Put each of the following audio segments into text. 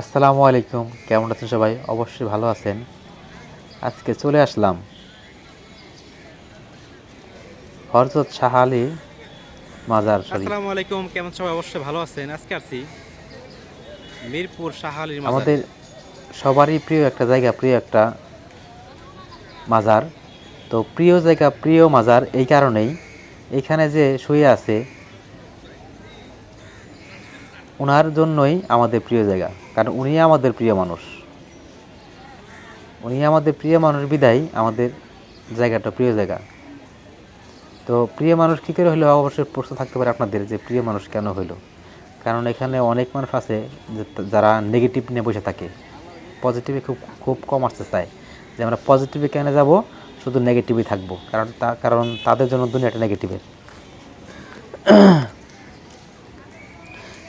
আসসালামু আলাইকুম। কেমন আছেন সবাই? অবশ্যই ভালো আছেন। আজকে চলে আসলাম হরজত শাহ আলী মাজার আসসালামু আলাইকুম। কেমন সবাই? অবশ্যই ভালো আছেন। আজকে আসছি মিরপুর শাহালির মাজার। আমাদের সবারই প্রিয় একটা জায়গা প্রিয় একটা মাজার। তো প্রিয় জায়গা প্রিয় মাজার এই কারণেই এখানে যে শুয়ে আছে ওনার জন্যই আমাদের প্রিয় জায়গা। কারণ উনি আমাদের প্রিয় মানুষ। উনি আমাদের প্রিয় মানুষ বিদায়, আমাদের জায়গাটা প্রিয় জায়গা। তো প্রিয় মানুষ কী করে হলো? অবশ্যই প্রশ্ন থাকতে পারে আপনাদের যে প্রিয় মানুষ কেন হইল কারণ এখানে অনেক মানুষ আছে যারা নেগেটিভ নিয়ে বসে থাকে। পজিটিভে খুব খুব কম আসতে চায়। যে আমরা পজিটিভে কেন যাব? শুধু নেগেটিভই থাকব। কারণ তা, কারণ তাদের জন্য দুনিয়াটা নেগেটিভের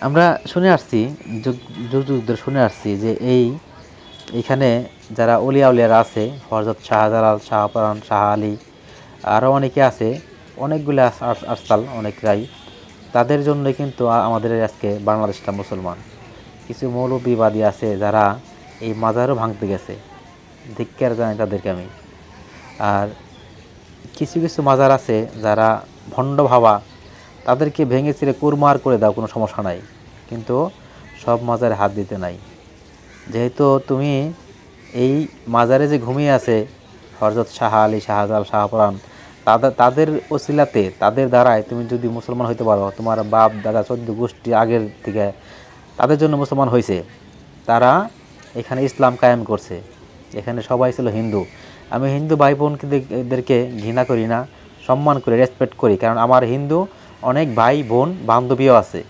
আমরা শুনে আসছি, যুগ যুগ ধরে শুনে আসছি যে এই, এখানে যারা অলিয়া উলিয়ারা আছে হরজত শাহজালাল শাহপরান শাহ আলী আরও অনেকে আছে, অনেকগুলো আস- আস- আরসাল, অনেকরাই। তাদের জন্য কিন্তু আমাদের আজকে বাংলাদেশটা মুসলমান। কিছু মৌলবিবাদী আছে যারা এই মাজারও ভাঙতে গেছে। ধিক্কার জানাই তাদেরকে আমি। আর কিছু কিছু মাজার আছে যারা ভণ্ড ভাবা, তাদেরকে ভেঙে ছিঁড়ে কুরমার করে দাও কোনো সমস্যা নাই। কিন্তু সব মাজারে হাত দিতে নাই। যেহেতু তুমি এই মাজারে যে ঘুমিয়ে আছে হরজত শাহ আলী শাহজাল শাহপুরান তাদের তাদের ওসিলাতে, তাদের দ্বারাই তুমি যদি মুসলমান হইতে পারো, তোমার বাপ, দাদা চোদ্দ গোষ্ঠী আগের থেকে তাদের জন্য মুসলমান হয়েছে তারা এখানে ইসলাম কায়েম করছে। এখানে সবাই ছিল হিন্দু। আমি হিন্দু ভাই বোনদেরকে ঘৃণা করি না, সম্মান করি রেসপেক্ট করি। কারণ আমার হিন্দু অনেক ভাই বোন, বান্ধবীও আছে।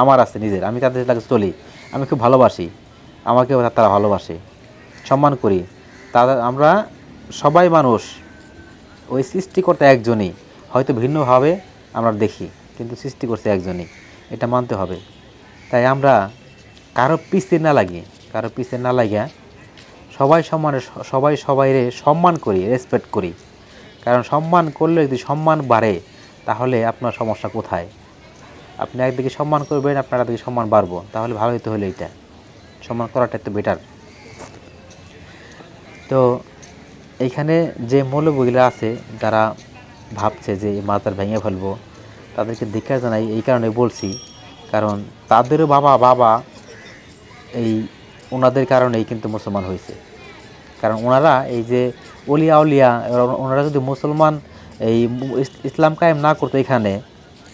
আমার আছে নিজের, আমি তাদের সাথে চলি, আমি খুব ভালোবাসি, আমাকেও তারা ভালোবাসে, সম্মান করি। তাদের আমরা সবাই মানুষ, ওই সৃষ্টিকর্তা একজনই, হয়তো ভিন্নভাবে আমরা দেখি, কিন্তু সৃষ্টি করছে একজনই, এটা মানতে হবে। তাই আমরা কারও পিছে না লাগি, কারও পিছে না লাগিয়া সবাই সম্মানে সবাই সবাইরে সম্মান করি রেসপেক্ট করি। কারণ সম্মান করলে যদি সম্মান বাড়ে, তাহলে আপনার সমস্যা কোথায়? আপনি একদিকে সম্মান করবেন, আপনার একদিকে সম্মান বাড়বো। তাহলে ভালো হতে হলে এটা সম্মান করাটা একটু বেটার তো এইখানে যে মৌলবীগুলো আছে, যারা ভাবছে যে এই মাজার ভেঙে ফেলব, তাদেরকে দীক্ষা জানাই, এই কারণে বলছি। কারণ তাদেরও বাবা বাবা এই ওনাদের কারণেই কিন্তু মুসলমান হয়েছে। কারণ ওনারা এই যে অলিয়া ওরা- ওনারা যদি মুসলমান এই ইসলাম কায়েম না করতো এখানে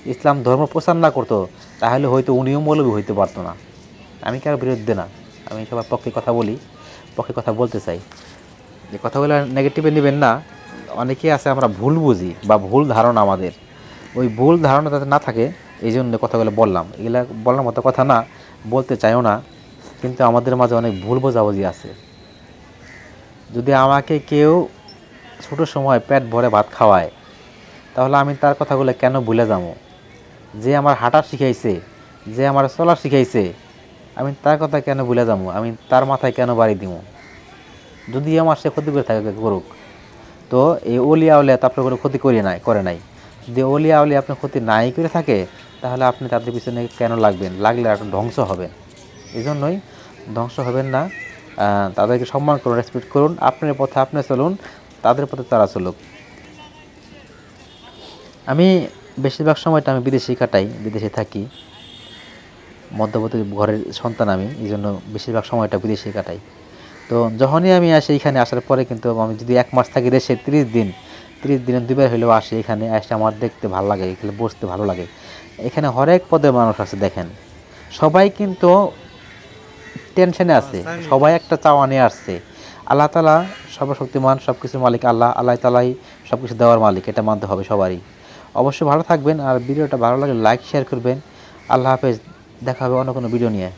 ইসলাম ধর্ম প্রচার না করতো, তাহলে হয়তো উনিও মৌলবী হইতে পারতো না। আমি কারও বিরুদ্ধে না। আমি সবার পক্ষে কথা বলি, পক্ষে কথা বলতে চাই। যে কথাগুলো নেগেটিভে নেবেন না অনেকেই আছে আমরা ভুল বুঝি বা ভুল ধারণা আমাদের। ওই ভুল ধারণা যাতে না থাকে, এই জন্য কথাগুলো বললাম। এগুলা বলার মতো কথা না, বলতে চাইও না, কিন্তু আমাদের মাঝে অনেক ভুল বোঝাবুঝি আছে। যদি আমাকে কেউ ছোটো সময় পেট ভরে ভাত খাওয়ায়, তাহলে আমি তার কথাগুলো কেন ভুলে যাব? যে আমার হাঁটা শিখাইছে, যে আমার চলা শিখাইছে, আমি তার কথা কেন ভুলে যাব আমি তার মাথায় কেন বাড়ি দিব যদি আমার সে ক্ষতি করে থাকে, করুক। তো এই অলিয়া উলিয়া তো আপনার কোনো ক্ষতি করি নাই, করে নাই। যদি অলিয়া উলিয়া আপনার ক্ষতি নাই করে থাকে, তাহলে আপনি তাদের পিছনে কেন লাগবেন? লাগলে আপনি ধ্বংস হবেন এই জন্যই ধ্বংস হবেন না। তাদেরকে সম্মান করুন রেসপেক্ট করুন। আপনার পথে আপনি চলুন, তাদের পথে তারা চলুক। আমি বেশিরভাগ সময়টা আমি বিদেশেই কাটাই বিদেশে থাকি। মধ্যবর্তী ঘরের সন্তান আমি এই জন্য বেশিরভাগ সময়টা বিদেশে কাটাই। তো যখনই আমি আসি এখানে আসার পরে কিন্তু আমি যদি এক মাস থাকি দেশে তিরিশ দিন তিরিশ দিনে দুবার হলেও আসি এখানে আসলে আমার দেখতে ভালো লাগে এখানে বসতে ভালো লাগে। এখানে হরেক পদের মানুষ আছে দেখেন। সবাই কিন্তু টেনশনে আছে সবাই একটা চাওয়া নিয়ে আসছে। আল্লাহ তালা সর্বশক্তিমান সব কিছুর মালিক আল্লাহ আল্লাহ তালাই সব কিছু দেওয়ার মালিক এটা মানতে হবে সবারই। অবশ্যই ভালো থাকবেন আর ভিডিওটা ভালো লাগলে লাইক শেয়ার করবেন। আল্লাহ হাফেজ, দেখা হবে অন্য কোনো ভিডিও নিয়ে।